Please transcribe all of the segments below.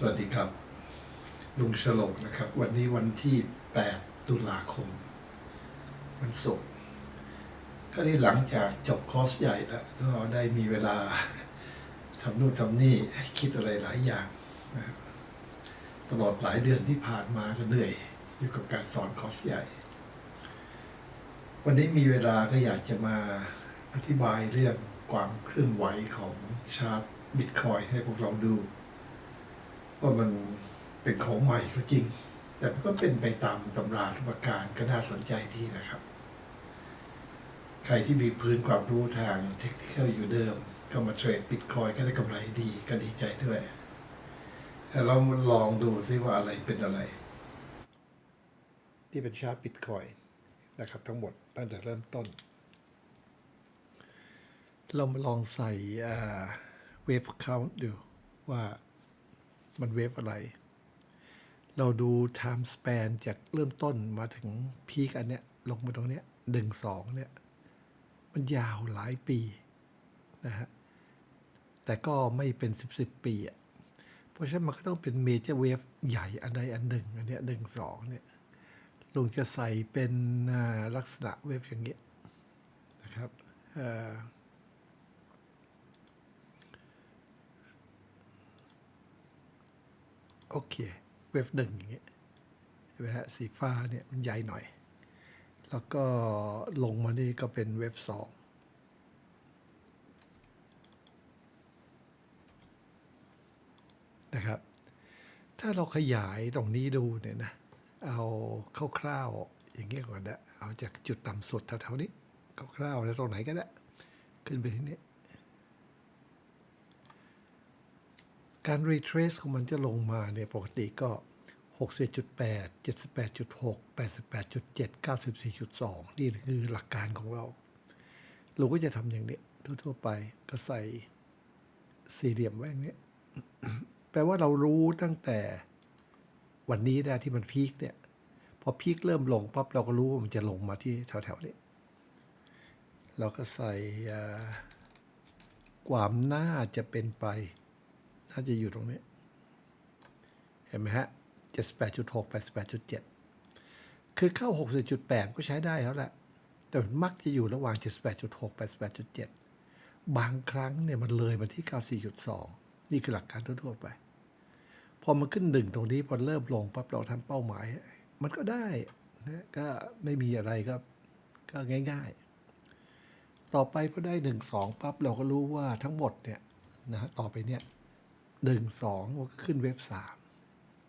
สวัสดีครับ ลุงฉลกนะครับ วันนี้วันที่ 8 ตุลาคม วันศุกร์ก็ได้หลังจากจบคอร์สใหญ่แล้วก็ได้มีเวลาทำนู่นทำนี่คิดอะไรหลายอย่างนะตลอดหลายเดือนที่ผ่านมาก็เหนื่อย อยู่กับการสอนคอร์สใหญ่ วันนี้มีเวลาก็อยากจะมาอธิบายเรื่องความเคลื่อนไหวของชาร์ตบิตคอยให้พวกเราดู ว่ามันเป็นของใหม่ก็จริง แต่มันก็เป็นไปตามตำราทุกประการก็น่าสนใจที่นะครับ ใครที่มีพื้นความรู้ทางเทคนิคอยู่เดิม ก็มาเทรดบิตคอยก็ได้กำไรดีก็ดีใจด้วยแต่เรามาลองดูซิว่าอะไรเป็นอะไร ที่เป็นชาร์ตบิตคอยนะครับ ทั้งหมดตั้งแต่เริ่มต้น เรามาลองใส่เวฟค count ดูว่า มันเวฟอะไร เราดู time span จากเริ่มต้นมาถึงพีคอันเนี้ย ลงมาตรงเนี้ยหนึ่งสองเนี่ย มันยาวหลายปีนะฮะ แต่ก็ไม่เป็นสิบสิบปีอะ เพราะฉะนั้นมันก็ต้องเป็นเมเจอร์เวฟใหญ่อันใดอันหนึ่งอันเนี้ยหนึ่งสองเนี่ยลุงจะใส่เป็นลักษณะเวฟอย่างเงี้ยนะครับ เอ่อ โอเค เวฟหนึ่งอย่างเงี้ยเห็นไหมฮะสีฟ้าเนี่ยมันใหญ่หน่อย แล้วก็ลงมานี่ก็เป็นเวฟสองนะครับ ถ้าเราขยายตรงนี้ดูเนี่ยนะ เอาคร่าวๆอย่างเงี้ยก่อนนะเอาจากจุดต่ำสุดแถวๆนี้คร่าวๆแล้วตรงไหนก็ได้ ขึ้นไปที่นี้ การ retrace ของมันจะลงมาเนี่ยปกติก็61.8 78.6 88.7 94.2 นี่คือหลักการของเรา เราก็จะทำอย่างนี้ทั่วๆไปก็ใส่สี่เหลี่ยมไว้อย่างนี้ แปลว่าเรารู้ตั้งแต่วันนี้นะที่มันพีคเนี่ย พอพีคเริ่มลงปั๊บเราก็รู้ว่ามันจะลงมาที่แถวๆนี้ เราก็ใส่ความน่าจะเป็นไป น่าจะอยู่ตรงนี้ เห็นไหมฮะ78.6 88.7คือเข้า60.8ก็ใช้ได้แล้วแหละ แต่มักจะอยู่ระหว่าง78.6 88.7บางครั้งเนี่ยมันเลยมาที่94.2นี่คือหลักการทั่วๆไป พอมันขึ้นหนึ่งตรงนี้พอเริ่มลงปั๊บเราทำเป้าหมาย มันก็ได้นะก็ไม่มีอะไรก็ก็ง่าย ๆ ต่อไปพอได้หนึ่งสองปั๊บเราก็รู้ว่าทั้งหมดเนี่ยนะฮะต่อไปเนี่ย หนึ่งสองมันก็ขึ้นเว็บสาม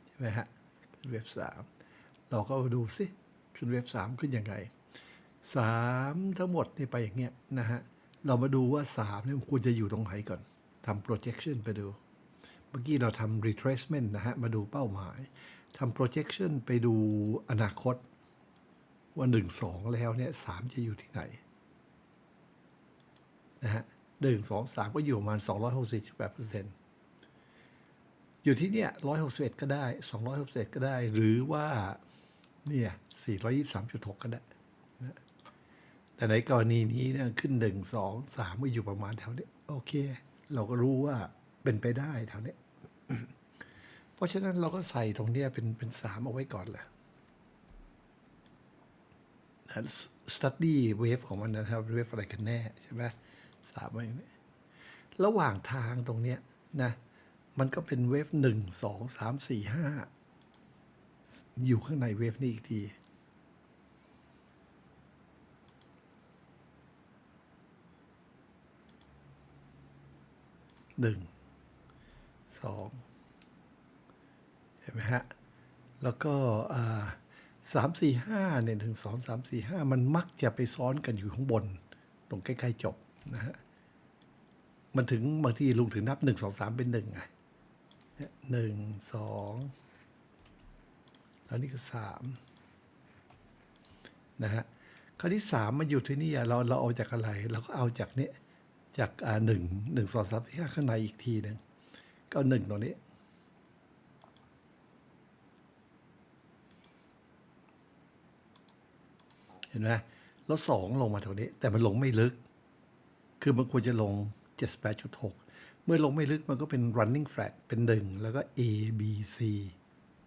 ใช่ไหมฮะขึ้นเว็บสามเราก็ดูสิขึ้นเว็บสามขึ้นยังไงสามทั้งหมดนี่ไปอย่างเงี้ยนะฮะเรามาดูว่าสามเนี่ยควรจะอยู่ตรงไหนก่อนทำ projection ไปดู เมื่อกี้เราทำ retracement นะฮะ มาดูเป้าหมายทำ projection ไปดูอนาคต ว่าหนึ่งสองแล้วเนี่ยสามจะอยู่ที่ไหนนะฮะหนึ่งสองสามก็อยู่ประมาณสองร้อยหกสิบแปดเปอร์เซ็นต์ อยู่ที่เนี่ยร้อยหกสิบเอ็ดก็ได้สองร้อยหกสิบเอ็ดก็ได้ หรือว่าเนี่ยสี่ร้อยยี่สามจุดหกก็ได้นะแต่ในกรณีนี้เนี่ยขึ้นหนึ่งสองสามก็อยู่ประมาณแถวนี้โอเค เราก็รู้ว่าเป็นไปได้แถวนี้เพราะฉะนั้นเราก็ใส่ตรงเนี้ยเป็นเป็นสามเอาไว้ก่อนแหละสตัดดี้เวฟของมันนะครับเวฟอะไรกันแน่ใช่ไหมสามไว้อย่างนี้ระหว่างทางตรงเนี้ยนะ มันก็เป็นเวฟหนึ่งสองสามสี่ห้าอยู่ข้างในเวฟนี้อีกที หนึ่ง สอง เห็นไหมฮะ แล้วก็สามสี่ห้าเนี่ยถึงสองสามสี่ห้ามันมักจะไปซ้อนกันอยู่ข้างบน ตรงใกล้ ๆ จบนะฮะ มันถึงบางทีลุงถึงนับหนึ่งสองสามเป็นหนึ่งไง เนี่ยหนึ่งสองแล้วนี่ก็สามนะฮะคราวที่สามมันอยู่ที่นี่เราเราเอาจากอะไรเราก็เอาจากเนี้ยจากอ่าหนึ่งหนึ่งสองสามสี่ห้าข้างในอีกทีหนึ่งก็หนึ่งตรงนี้เห็นไหมแล้วสองลงมาแถวนี้ แต่มันลงไม่ลึก คือมันควรจะลง 78.6 มื่อลงไม่ลึกมันก็เป็น running flat เป็นหนึ่งแล้วก็ A B C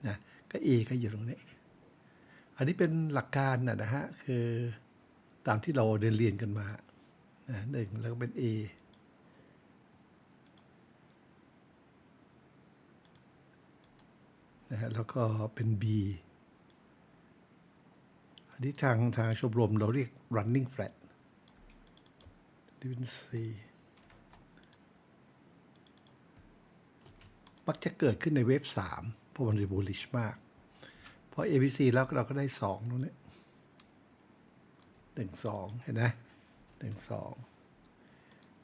นะก็ A ก็อยู่ตรงนี้ อันนี้เป็นหลักการนะนะฮะ คือตามที่เราเรียนเรียนกันมานะหนึ่งแล้วก็เป็น A นะฮะแล้วก็เป็น B อันนี้ทางทางชมรมเราเรียก running flat นี่เป็น C มักจะเกิดขึ้นในเวฟสามเพราะมันรีบูลิชมากพอ ABC แล้วเราก็ได้สองตรงนี้หนึ่งสองเห็นไหมหนึ่งสอง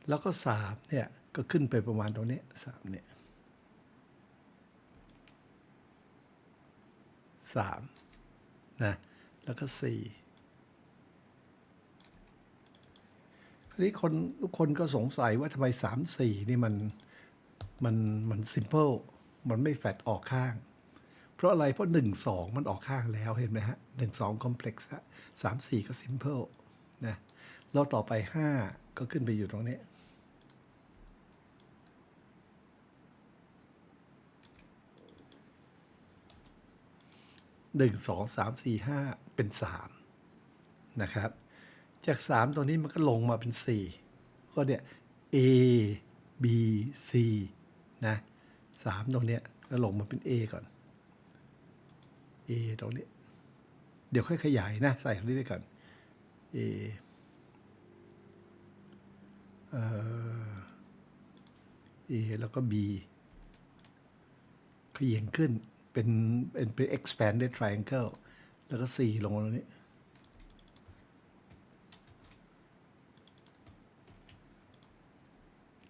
แล้วก็สามเนี่ย ก็ขึ้นไปประมาณตรงนี้สามเนี่ยสามนะแล้วก็สี่คราวนี้คนทุกคนก็สงสัยว่าทำไมสามสี่นี่มัน มันมันซิมเ l ิลมันไม่แฟตออกข้าง เพราะอะไรเพราะหนึ่งสองมันออกข้างแล้วเห็นไหมฮะหนึ่งสองคอมเพล็กซ์สามสี่ก็ซิมเ l ิลนะแล้วต่อไปห้าก็ขึ้นไปอยู่ตรงนี้หนึ่งสองสามสี่ห้าเป็นสามนะครับ จากสามตัวนี้มันก็ลงมาเป็นสี่ก็เนี่ย A B C นะสามตรงเนี้ยแล้วลงมาเป็น A ก่อน A ตรงนี้ เดี๋ยวค่อยขยายนะ ใส่ตรงนี้ไปก่อน A เอ่อ A แล้วก็ B ขย่งขึ้นเป็นเป็นเป็น expanded triangle แล้วก็ C ลงมาตรงนี้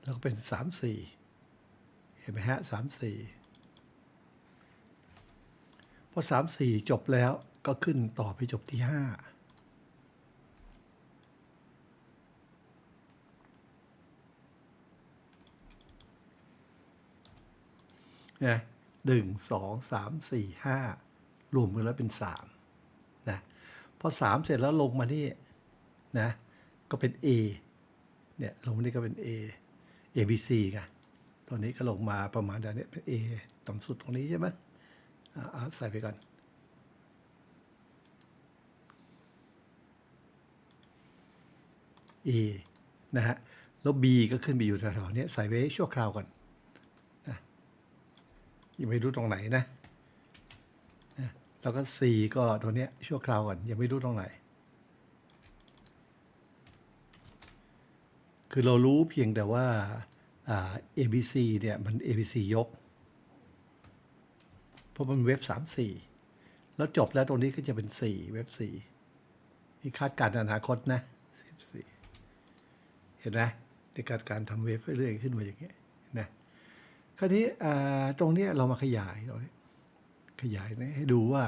แล้วก็เป็นสามสี่ ห็นไหมฮะสามสี่พอสามสี่จบแล้วก็ขึ้นต่อไปจบที่ห้านะหนึ่งสองสามสี่ห้ารวมกันแล้วเป็นสามนะพอสามเสร็จแล้วลงมานี่นะก็เป็น A เนี่ยลงมานี่ก็เป็น A A B C ไง ตอนนี้ก็ลงมาประมาณเดี๋ยวนี้เป็น A ต่ำสุดตรงนี้ใช่ไหมอ่าอ่าใส่ไปก่อน A นะฮะ แล้ว B ก็ขึ้นไปอยู่แถวๆนี้ใส่ไว้ชั่วคราวก่อนนะยังไม่รู้ตรงไหนนะนะแล้วก็ C ก็ตัวเนี้ยชั่วคราวก่อนยังไม่รู้ตรงไหน คือเรารู้เพียงแต่ว่า ABC เนี่ยมัน ABC ยก เพราะมันเว็บสามสี่แล้วจบแล้วตรงนี้ก็จะเป็นสี่เว็บสี่นี่คาดการณ์อนาคตนะสิบสี่เห็นไหมในการการทำเว็บเรื่อยๆขึ้นมาอย่างเงี้ยนะคราวนี้ตรงเนี้ยเรามาขยายตรงนี้ขยายนะให้ดูว่า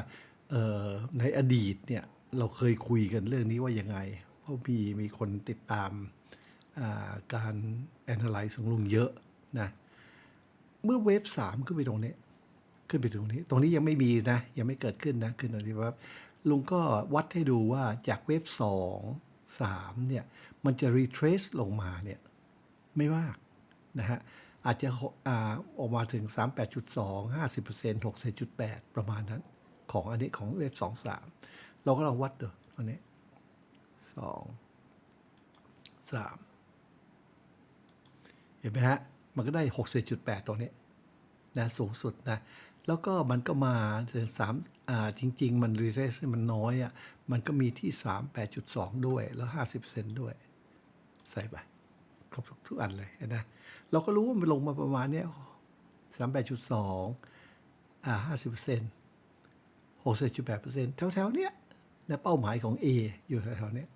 ในอดีตเนี่ยเราเคยคุยกันเรื่องนี้ว่ายังไง เพราะมีมีคนติดตาม การ analyze ของลุงเยอะนะ เมื่อเวฟสามขึ้นไปตรงนี้ ขึ้นไปตรงนี้ ตรงนี้ยังไม่มีนะ ยังไม่เกิดขึ้นนะขึ้นตรงนี้ว่าลุงก็วัดให้ดูว่าจากเวฟสองสามเนี่ย มันจะ retrace ลงมาเนี่ย ไม่มากนะฮะ อาจจะอออกมาถึง 38.2 50% 60.8 ประมาณนั้น ของอันนี้ของเวฟสองสามเราก็ลองวัดดูอันนี้สองสาม เห็นไหมฮะ มันก็ได้60.8ตรงนี้นะสูงสุดนะ แล้วก็มันก็มาถึงสามอ่าจริง ๆ มันรีเทสมันน้อยอะ่ะ มันก็มีที่ 38.2 ด้วยแล้ว 50%ด้วย ใส่ไปครบทุกทุกอันเลยเห็นไหมเราก็รู้ว่ามันลงมาประมาณเนี้ย38.2อ่า50% 60.8%แถวๆเนี้ยนะเป้าหมายของ A อยู่แถวๆเนี้ย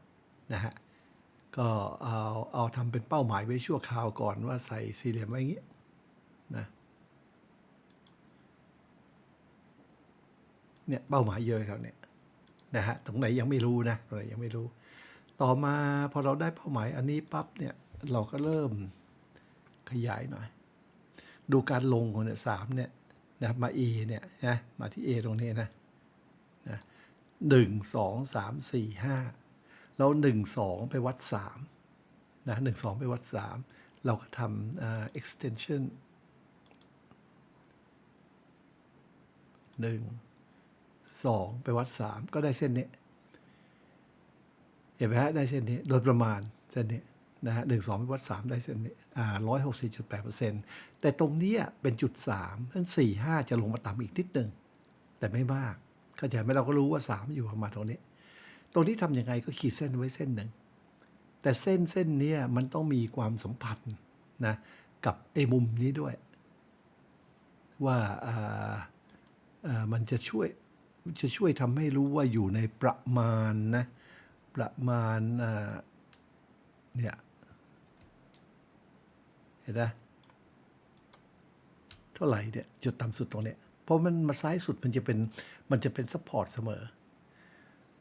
นะฮะ ก็เอาเอาทำเป็นเป้าหมายไว้ชั่วคราวก่อนว่าใส่สี่เหลี่ยมไว้อย่างนี้นะเนี่ยเป้าหมายเยอะครับเนี่ยนะฮะตรงไหนยังไม่รู้นะตรงไหนยังไม่รู้ ต่อมาพอเราได้เป้าหมายอันนี้ปั๊บเนี่ยเราก็เริ่มขยายหน่อย ดูการลงของเนี่ยสามเนี่ยนะมา A เนี่ยนะมาที่ A ตรงนี้นะนะหนึ่งสองสามสี่ห้า เราหนึ่งสองไปวัดสามนะหนึ่งสองไปวัดสามเราก็ทำอ่า extension หนึ่งสองไปวัดสามก็ได้เส้นนี้เห็นไหมฮะได้เส้นนี้โดยประมาณเส้นนี้นะฮะหนึ่งสองไปวัดสามได้เส้นนี้อ่าร้อยหกสิบจุดแปดเปอร์เซ็นต์แต่ตรงนี้เป็นจุดสามเพราะนั้นสี่ห้าจะลงมาต่ำอีกนิดหนึ่งแต่ไม่มากเข้าใจไหมเราก็รู้ว่าสามอยู่ประมาณตรงนี้ ตรงนี้ทำยังไงก็ขีดเส้นไว้เส้นหนึ่ง แต่เส้นเส้นนี้มันต้องมีความสัมพันธ์นะกับไอ้มุมนี้ด้วย ว่าาามันจะช่วยจะช่วยทำให้รู้ว่าอยู่ในประมาณนะประมาณเนี่ยเห็นไหมเท่าไหร่เนี่ยจุดต่ำสุดตรงเนี้ยเพราะมันมาซ้ายสุดมันจะเป็นมันจะเป็นซัพพอร์ตเสมอ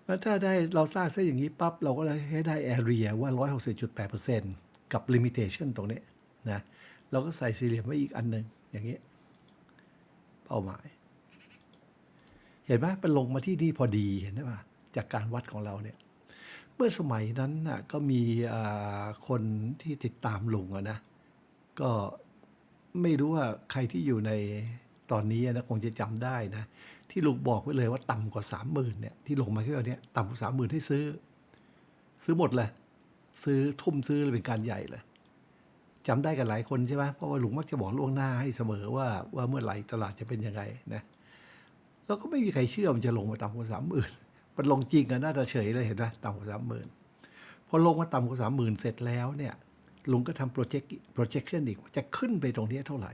แล้วถ้าได้เราสร้างซะอย่างนี้ปั๊บ เราก็เลยให้ได้ area ว่า 160.8%กับ limitation ตรงนี้นะเราก็ใส่สี่เหลี่ยมไว้อีกอันหนึ่งอย่างนี้ เป้าหมาย เห็นไหมเป็นลงมาที่นี่พอดีเห็นไหมป่ะจากการวัดของเราเนี่ย เมื่อสมัยนั้นน่ะก็มีคนที่ติดตามลุงนะ ก็ไม่รู้ว่าใครที่อยู่ในตอนนี้นะคงจะจำได้นะ ที่ลุงบอกไว้เลยว่าต่ำกว่าสามหมื่นเนี่ยที่ลงมาแค่เนี้ยต่ำกว่าสามหมื่นให้ซื้อ ซื้อหมดเลย ซื้อทุ่มซื้อเลยเป็นการใหญ่เลยจำได้กันหลายคนใช่ไหมเพราะว่าลุงมักจะบอกล่วงหน้าให้เสมอว่าว่าเมื่อไหร่ตลาดจะเป็นยังไงนะแล้วก็ไม่มีใครเชื่อมันจะลงมาต่ำกว่าสามหมื่นมันลงจริงอะน่าจะเฉยเลยเห็นไหมต่ำกว่าสามหมื่นพอลงมาต่ำกว่าสามหมื่นเสร็จแล้วเนี่ยลุงก็ทำ project projection อีกว่าจะขึ้นไปตรงนี้เท่าไหร่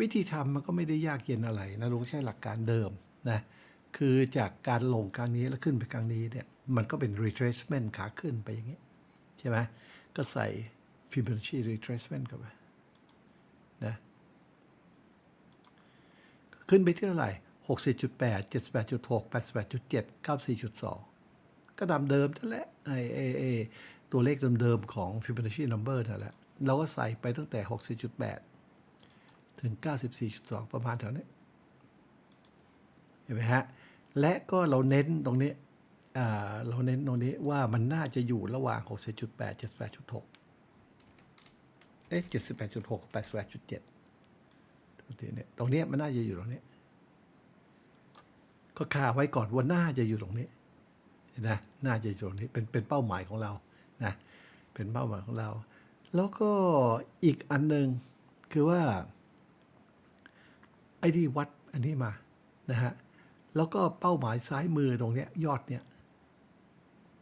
วิธีทำมันก็ไม่ได้ยากเย็นอะไรนะลุงใช้หลักการเดิมนะคือจากการลงครั้งนี้แล้วขึ้นไปครั้งนี้เนี่ยมันก็เป็น retracement ขาขึ้นไปอย่างนี้ใช่ไหมก็ใส่ Fibonacci retracement เข้าไปนะขึ้นไปที่เท่าไหร่60.8 78.6 88.7 94.2 ก็ดำเดิมนั่นแหละไอ้ไอ้ไอ้ตัวเลขเดิมๆของ Fibonacci number นั่นแหละเราก็ใส่ไปตั้งแต่60.8 ถึง 94.2 ประมาณแถวนี้ เห็นไหมฮะ และก็เราเน้นตรงนี้เราเน้นตรงนี้ว่ามันน่าจะอยู่ระหว่าง60.8 78.6 เอ๊ะ 78.6 88.7ตรงนี้เนี่ยตรงนี้มันน่าจะอยู่ตรงนี้ ก็คาไว้ก่อนว่าน่าจะอยู่ตรงนี้เห็นไหมน่าจะอยู่ตรงนี้เป็นเป็นเป้าหมายของเรานะเป็นเป้าหมายของเรา แล้วก็อีกอันหนึ่งคือว่า ไอ้ที่วัดอันนี้มานะฮะแล้วก็เป้าหมายซ้ายมือตรงเนี้ยยอดเนี้ย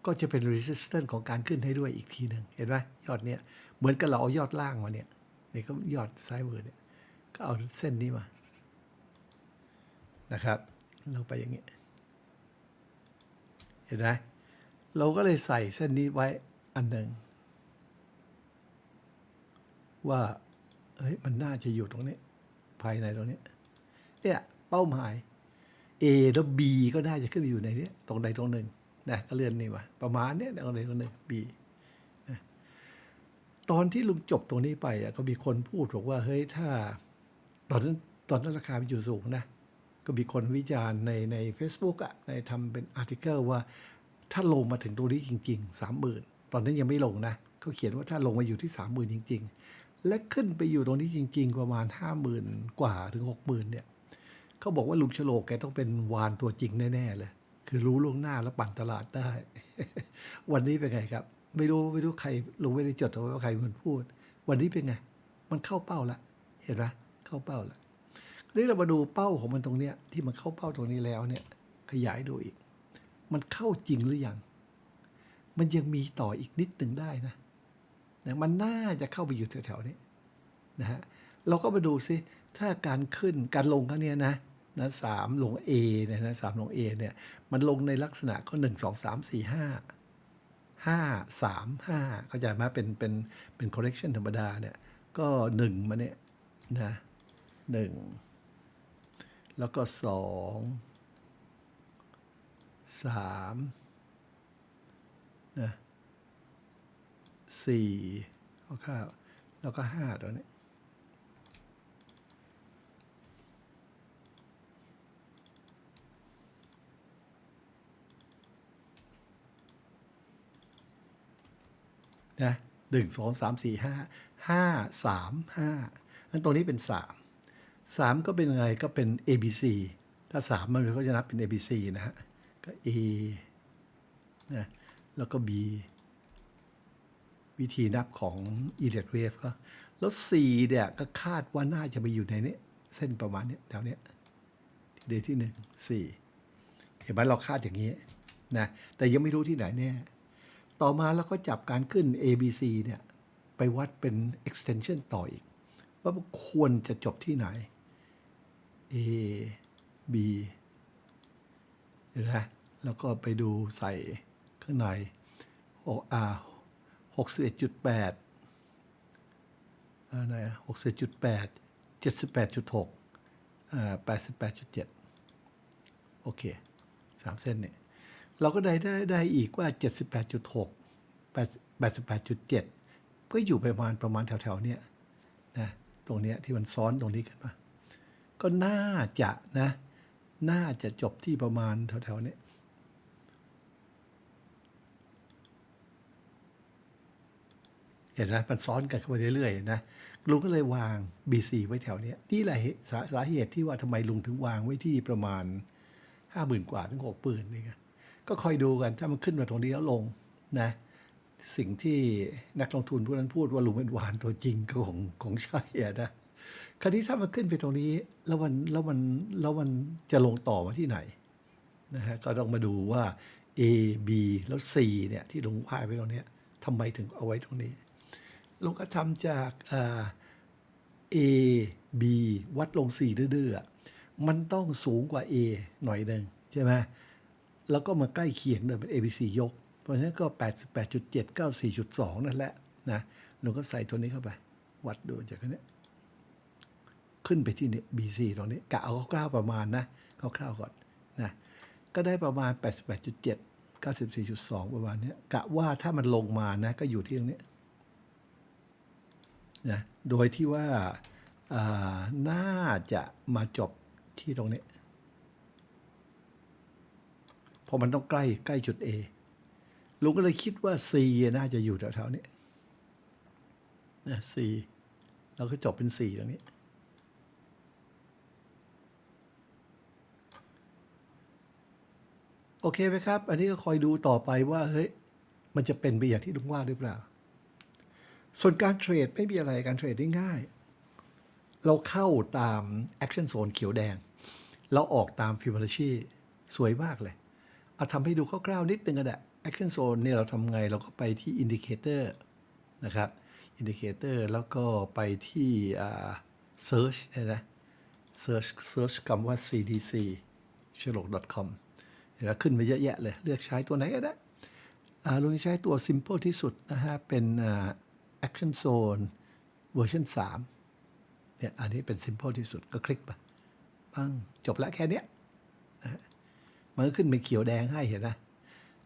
ก็จะเป็น resistance ของการขึ้นให้ด้วยอีกทีหนึ่งเห็นไหมยอดเนี้ยเหมือนกับเราเอายอดล่างมาเนี่ยนี่ก็ยอดซ้ายมือเนี่ยก็เอาเส้นนี้มานะครับ เราไปอย่างนี้ เห็นไหมเราก็เลยใส่เส้นนี้ไว้อันหนึ่งว่าเฮ้ยมันน่าจะอยู่ตรงนี้ ภายในตรงนี้ เนี่ยเป้าหมาย A แล้ว B ก็น่าจะขึ้นไปอยู่ในนี้ตรงใดตรงหนึ่งนะก็เลื่อนนี่มาประมาณเนี้ยตรงใดตรงหนึ่ง B นะตอนที่ลุงจบตรงนี้ไปอะก็มีคนพูดบอกว่าเฮ้ยถ้า ตอนนั้นตอนนั้นราคามันอยู่สูงนะก็มีคนวิจารณ์ในใน Facebook อะในทำเป็นอาร์ติเคิลว่า ถ้าลงมาถึงตรงนี้จริงๆสามหมื่นตอนนั้นยังไม่ลงนะเขาเขียนว่าถ้าลงมาอยู่ที่สามหมื่นจริง ๆ และขึ้นไปอยู่ตรงนี้จริง ๆ ประมาณห้าหมื่นกว่าถึงหกหมื่นเนี่ย เขาบอกว่าลุงฉลกแกต้องเป็นวานตัวจริงแน่ๆเลย คือรู้ล่วงหน้าแล้วปั่นตลาดได้ วันนี้เป็นไงครับ ไม่รู้ไม่รู้ใครลุงไม่ได้จดเอาไว้ว่าใครเป็นคนพูด วันนี้เป็นไง มันเข้าเป้าละ เห็นไหมเข้าเป้าละนี่เรามาดูเป้าของมันตรงเนี้ย ที่มันเข้าเป้าตรงนี้แล้วเนี่ย ขยายดูอีก มันเข้าจริงหรือยัง มันยังมีต่ออีกนิดหนึ่งได้นะนะมันน่าจะเข้าไปอยู่แถวๆนี้นะฮะเราก็มาดูซิถ้าการขึ้นการลงครั้งเนี้ยนะ นะสามลง A เนี่ยนะสามลง A เนี่ยมันลงในลักษณะก็หนึ่งสองสามสี่ห้าห้าสามห้าเข้าใจไหมเป็นเป็นเป็น correction ธรรมดาเนี่ยก็หนึ่งมาเนี่ยนะหนึ่งแล้วก็สองสามนะสี่คร่าวๆแล้วก็ห้าตัวนี้ นะหนึ่งสองสามสี่ห้าห้าสามห้าอันตรงนี้เป็นสามสามก็เป็นอะไรก็เป็น A B C ถ้าสามมันก็จะนับเป็น A B C นะฮะก็ A นะแล้วก็ B วิธีนับของ e l i o t wave ก็ แล้ว C เนี่ยก็คาดว่าน่าจะไปอยู่ในนี้ เส้นประมาณนี้แถวเนี้ยเดย์ที่หนึ่งสี่เห็นไหมเราคาดอย่างนี้นะแต่ยังไม่รู้ที่ไหนแน่ ต่อมาเราก็จับการขึ้น A B C เนี่ยไปวัดเป็น extension ต่ออีก ว่าควรจะจบที่ไหน A B เห็นไหมแล้วก็ไปดูใส่ข้างในโอ้อาหกสิบเอ็ดจุดแปดอะไรหกสิบจุดแปดเจ็ดสิบแปดจุดหกอ่าแปดสิบแปดจุดเจ็ดโอเคสามเส้นเนี่ย เราก็ได้ได้ได้อีกว่าเจ็ดสิบแปดจุดหกแปดสิบแปดจุดเจ็ดก็อยู่ประมาณประมาณแถวๆเนี้ยนะตรงเนี้ยที่มันซ้อนตรงนี้กันมาก็น่าจะนะ น่าจะจบที่ประมาณแถวๆเนี้ยเห็นไหมมันซ้อนกันเข้าไปเรื่อยๆนะลุงก็เลยวาง BC ไว้แถวเนี้ยนี่แหละสาสาเหตุที่ว่าทำไมลุงถึงวางไว้ที่ประมาณห้าหมื่นกว่าถึงหกหมื่นนี่ไง ก็คอยดูกันถ้ามันขึ้นมาตรงนี้แล้วลงนะสิ่งที่นักลงทุนพวกนั้นพูดว่าลุงเป็นหวานตัวจริงก็ของของใช่อะนะคราวนี้ถ้ามันขึ้นไปตรงนี้แล้วมันแล้วมันแล้วมันจะลงต่อมาที่ไหนนะฮะก็ต้องมาดูว่า A B แล้ว C เนี่ยที่ลงพายไปตรงเนี้ยทำไมถึงเอาไว้ตรงนี้ลงก็ทำจากอ่า A B วัดลง C ดื้อๆอะมันต้องสูงกว่า A หน่อยหนึ่งใช่ไหม แล้วก็มาใกล้เคียงด้วยเป็น ABC ยก เพราะฉะนั้นก็ 88.7 94.2 นั่นแหละนะลงก็ใส่ตัวนี้เข้าไป วัดดูจากนเนี้ขึ้นไปที่เนี่ย BC ตรงนี้กะเอาคร่าวๆประมาณนะคร่าวๆก่อนนะก็ได้ประมาณ 88.7 94.2 ประมาณนี้กะว่าถ้ามันลงมานะ ก็อยู่ที่ตรงนี้นะโดยที่ว่าน่าจะมาจบที่ตรงนี้ เพราะมันต้องใกล้ใกล้จุด A ลุงก็เลยคิดว่า C น่าจะอยู่แถวๆนี้นะ C เราก็จบเป็น C ตรงนี้ โอเคไหมครับ อันนี้ก็คอยดูต่อไปว่า เฮ้ย มันจะเป็นไปอย่างที่ลุงว่าหรือเปล่า ส่วนการเทรดไม่มีอะไรการเทรดได้ง่าย เราเข้าตาม Action Zone เขียวแดง เราออกตามฟิบ o นัชชีสวยมากเลย อาทำให้ดูคร่าวๆนิดนึงก็ได้ Action Zone เนี่ยเราทำไงเราก็ไปที่ Indicator นะครับ Indicator แล้วก็ไปที่ Search เนี่ยนะ Search Search คำว่า CDC sherlock com เห็นไหมขึ้นมาเยอะแยะเลย เลือกใช้ตัวไหนก็ได้อ่าเราใช้ตัว simple ที่สุดนะฮะ เป็น action zone เวอร์ชัน3เนี่ยอันนี้เป็น simple ที่สุดก็คลิกไปปังจบแล้วแค่เนี้ย มันก็ขึ้นเป็นเขียวแดงให้เห็นนะ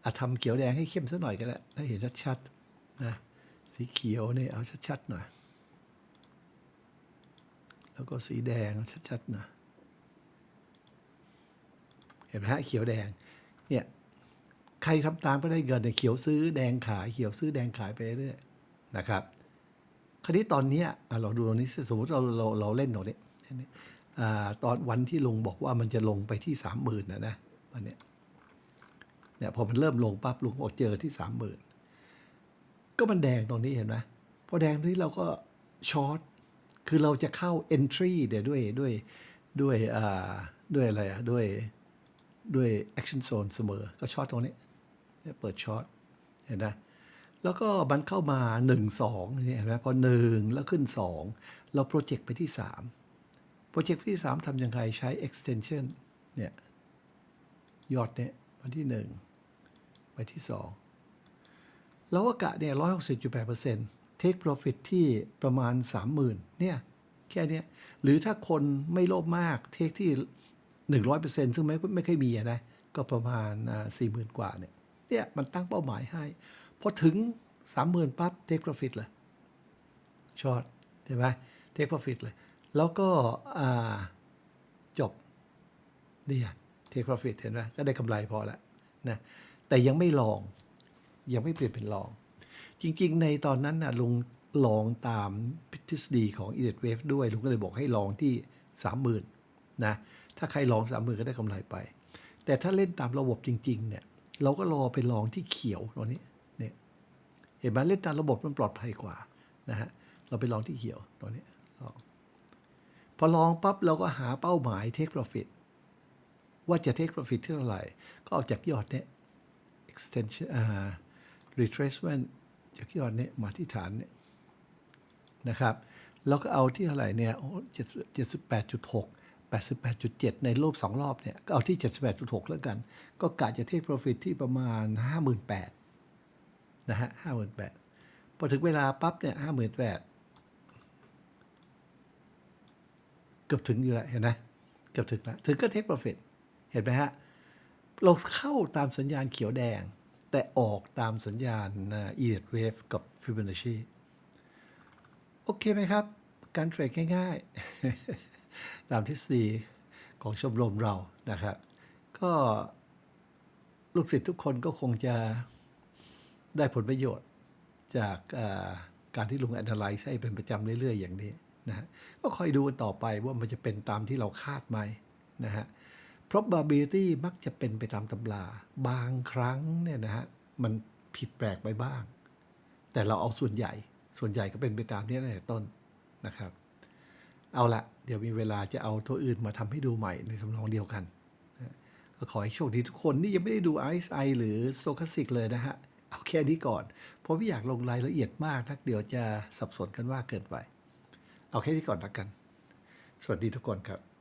อาทำเขียวแดงให้เข้มสักหน่อยก็ได้ให้เห็นชัดๆนะสีเขียวเนี่ยเอาชัดๆหน่อยแล้วก็สีแดงชัดๆหน่อยเห็นไหมฮะเขียวแดงเนี่ยใครทำตามก็ได้เงินเนี่ยเขียวซื้อแดงขายเขียวซื้อแดงขายไปเรื่อยนะครับคราวนี้ตอนนี้อะเราดูตรงนี้สมมติเราเราเราเล่นตรงนี้อ่าตอนวันที่ลงบอกว่ามันจะลงไปที่สามหมื่นนะนะ วันเนี้ยเนี่ยพอมันเริ่มลงปั๊บลุงบอกเจอที่สามหมื่นก็มันแดงตรงนี้เห็นไหมพอแดงตรงนี้เราก็ช็อตคือเราจะเข้า entry เดี๋ยวด้วยด้วยด้วยอ่าด้วยอะไรอะด้วยด้วย action zone เสมอ ก็ช็อตตรงนี้เนี่ยเปิดช็อตเห็นไหมแล้วก็มันเข้ามา 1 2เนี่ยเห็นไหมพอ 1 แล้วขึ้น 2 เราโปรเจกต์ไปที่ 3 โปรเจกต์ที่ 3ทำยังไงใช้ extension เนี่ย ยอดเนี่ยมาที่1ไปที่2แล้วอากะเนี่ย160.8% take profit ที่ประมาณ30,000เนี่ยแค่นี้หรือถ้าคนไม่โลภมากเทคที่หนึ่งร้อยเปอร์เซ็นต์ซึ่งไม่ไม่เคยมีนะก็ประมาณสี่หมื่นกว่าเนี่ยเนี่ยมันตั้งเป้าหมายให้พอถึงสามหมื่นปั๊บเทคโปรฟิตเลยช็อตใช่ไหมเทคโปรฟิตเลย แล้วก็จบเนี่ย เทคโปรฟิตเห็นไหมก็ได้กำไรพอละนะแต่ยังไม่ลอง ยังไม่เปลี่ยนเป็นลอง จริงๆ ในตอนนั้นนะลุงลองตามทฤษฎีของ e d Wave ด้วย ลุงก็เลยบอกให้ลองที่ 30,000นะถ้าใครลอง 30,000 ก็ได้กำไรไป แต่ถ้าเล่นตามระบบจริง ๆ เนี่ย เราก็รอไปลองที่เขียวตรงนี้เนี่ยเห็นไหมเล่นตามระบบมันปลอดภัยกว่านะฮะเราไปลองที่เขียวตรงนี้ลองพอลองปั๊บเราก็หาเป้าหมาย take profit ว่าจะ take profit ที่เท่าไหร่ ก็เอาจากยอดเนี่ย extension อ่า retracement จากยอดเนี่ยมาที่ฐานเนี่ยนะครับแล้วก็เอาที่เท่าไหร่เนี่ยโอ้เจ็ดสิบแปดจุดหกแปดสิบแปดจุดเจ็ดในรูปสองรอบเนี่ยก็เอาที่เจ็ดสิบแปดจุดหกแล้วกัน ก็กะจะ take profit ที่ประมาณห้าหมื่นแปดนะฮะห้าหมื่นแปดพอถึงเวลาปั๊บเนี่ยห้าหมื่นแปดเกือบถึงอยู่แล้วเห็นไหมเกือบถึงแล้วถึงก็ take profit เห็นไหมฮะ เราเข้าตามสัญญาณเขียวแดง แต่ออกตามสัญญาณอีเด w a v e กับ Fibonacci โอเคไหมครับ การเทรดง่ายๆ ตามทฤษฎีของชมรมเรานะครับ ก็ลูกศิษย์ทุกคนก็คงจะได้ผลประโยชน์จากการที่ลุง analyze ให้เป็นประจำเรื่อยๆ อย่างนี้นะฮะก็คอยดูกันต่อไปว่ามันจะเป็นตามที่เราคาดไหมนะฮะ probability มักจะเป็นไปตามตำราบางครั้งเนี่ยนะฮะมันผิดแปลกไปบ้าง แต่เราเอาส่วนใหญ่ ส่วนใหญ่ก็เป็นไปตามนี้ตั้งแต่ต้นนะครับ เอาละเดี๋ยวมีเวลาจะเอาตัวอื่นมาทำให้ดูใหม่ในทำนองเดียวกันก็ขอให้โชคดีทุกคนนี่ยังไม่ได้ดู RSI หรือ Stochastic เลยนะฮะ เอาแค่นี้ก่อน เพราะไม่อยากลงรายละเอียดมากทักเดี๋ยวจะสับสนกันมาเกินไป เอาแค่นี้ก่อนละกัน สวัสดีทุกคนครับ